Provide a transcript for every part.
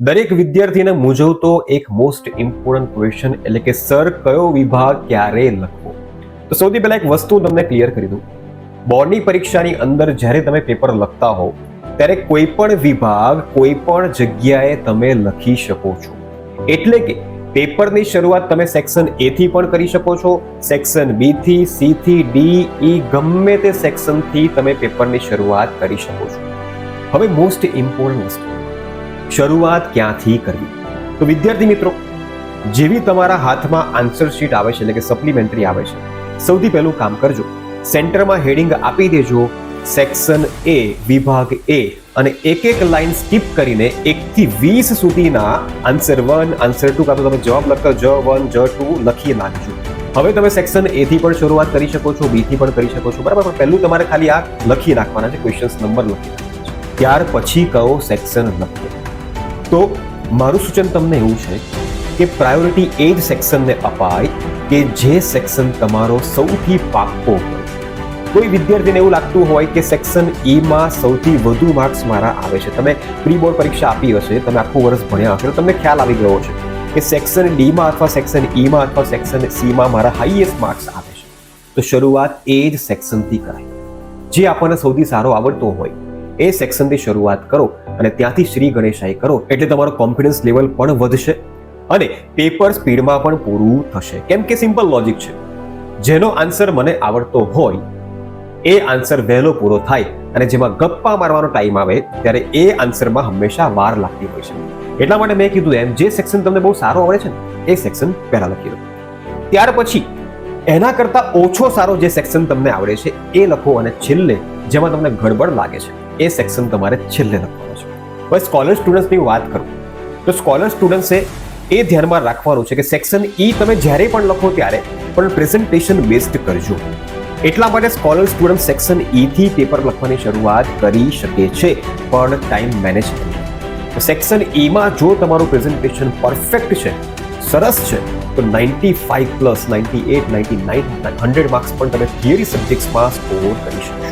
દરેક વિદ્યાર્થીને મૂંઝવતો એક મોસ્ટ ઇમ્પોર્ટન્ટ ક્વેશ્ચન એટલે કે સર કયો વિભાગ ક્યારે લખવો? તો સૌથી પહેલા એક વસ્તુ તમને ક્લિયર કરી દઉં. બોર્ડની પરીક્ષાની અંદર જ્યારે તમે પેપર લખતા હો ત્યારે કોઈ પણ વિભાગ કોઈ પણ જગ્યાએ તમે લખી શકો છો. એટલે કે પેપરની શરૂઆત તમે સેક્શન એ થી પણ કરી શકો છો સેક્શન બી થી સી થી ડી ઈ ગમે તે સેક્શનથી તમે પેપરની શરૂઆત કરી શકો છો. હવે મોસ્ટ ઇમ્પોર્ટન્ટ વસ્તુ. શરૂઆત ક્યાંથી કરવી? તો વિદ્યાર્થી મિત્રો, જેવી તમારા હાથમાં આન્સર શીટ આવે છે, એટલે કે સપ્લિમેન્ટરી આવે છે, સૌથી પહેલું કામ કરજો. સેન્ટરમાં હેડિંગ આપી દેજો સેક્શન એ વિભાગ એ અને એક એક લાઈન સ્કીપ કરીને એકથી વીસ સુધીના આન્સર વન આન્સર ટુ કાં તો તમે જવાબ લખતા જ વન જ ટુ લખી નાખજો. હવે તમે સેક્શન એ થી પણ શરૂઆત કરી શકો છો બી થી પણ કરી શકો છો, બરાબર? પણ પહેલું તમારે ખાલી આ લખી નાખવાના છે ક્વેશ્ચન્સ નંબર લખી નાખવાના છે. ત્યાર પછી કયો સેક્શન લખવો તો મારું સૂચન તમને એવું છે કે પ્રાયોરિટી એ જ સેક્શનને અપાય કે જે સેક્શન તમારો સૌથી પાક્કો હોય. કોઈ વિદ્યાર્થીને એવું લાગતું હોય કે સેક્શન ઈમાં સૌથી વધુ માર્ક્સ મારા આવે છે. તમે પ્રી બોર્ડ પરીક્ષા આપી હશે, તમે આખું વર્ષ ભણ્યા હશે, તો તમને ખ્યાલ આવી ગયો છે કે સેક્શન ડીમાં અથવા સેક્શન ઈમાં અથવા સેક્શન સીમાં મારા હાઈએસ્ટ માર્ક્સ આવે છે. તો શરૂઆત એ જ સેક્શનથી કરાય. જે આપણને સૌથી સારો આવડતો હોય એ સેક્શનથી શરૂઆત કરો અને ત્યાંથી શ્રી ગણેશાઈ કરો એટલે તમારો કોન્ફિડન્સ લેવલ પણ વધશે અને પેપર સ્પીડમાં પણ પૂરું થશે. કેમ કે સિમ્પલ લોજિક છે. જેનો આન્સર મને આવડતો હોય, એ આન્સર વહેલો પૂરો થાય અને જેમાં ગપ્પા મારવાનો ટાઈમ આવે ત્યારે એ આન્સરમાં હંમેશા વાર લાગતી હોય છે. એટલા માટે મેં કીધું એમ, જે સેક્શન તમને બહુ સારો આવડે છે ને, એ સેક્શન પહેલાં લખી દો. ત્યાર પછી એના કરતા ઓછો સારો જે સેક્શન તમને આવડે છે, એ લખો અને છેલ્લે જેમાં તમને ગડબડ લાગે છે, એ સેક્શન તમારે છેલ્લે લખવાનો છે. હવે સ્કોલર સ્ટુડન્ટ્સની વાત કરું. તો સ્કોલર સ્ટુડન્ટ્સે એ ધ્યાનમાં રાખવાનું છે કે સેક્શન ઈ તમે જ્યારે પણ લખો ત્યારે પણ પ્રેઝન્ટેશન બેસ્ડ કરજો. એટલા માટે સ્કોલર સ્ટુડન્ટ સેક્શન ઈથી પેપર લખવાની શરૂઆત કરી શકે છે, પણ ટાઈમ મેનેજ કરી સેક્શન ઈમાં જો તમારું પ્રેઝન્ટેશન પરફેક્ટ છે સરસ છે. તો ninety five plus ninety eight ninety nine hundred marks પણ તમે થિયરી સબ્જેક્ટ્સમાં સ્કોર કરી શકશો.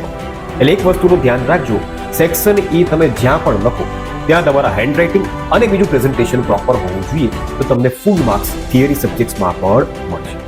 એટલે એક વસ્તુનું ધ્યાન રાખજો. સેક્શન ઈ તમે જ્યાં પણ લખો, ત્યાં તમારા હેન્ડ રાઇટિંગ અને બીજું પ્રેઝન્ટેશન પ્રોપર હોવું જોઈએ. તો તમને ફૂલ માર્ક્સ થિયરી સબ્જેક્ટ્સમાં પણ મળશે.